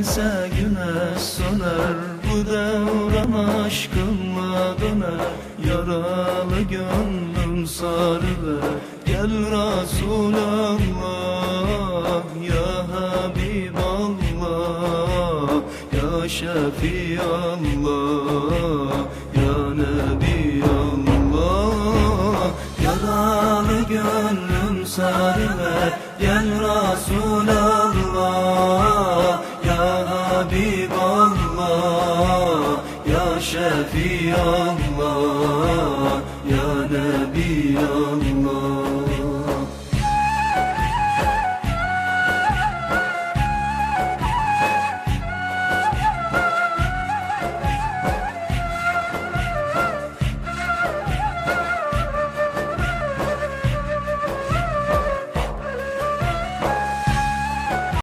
gelse güneş söner Bu devran aşkınla döner Yaralı gönlüm sarıver Gel Resulallah Ya Habiballah Ya Şefiallah Ya Nebiyallah Yaralı gönlüm sarıver Gel Resulallah Habiballah Ya Şefiallah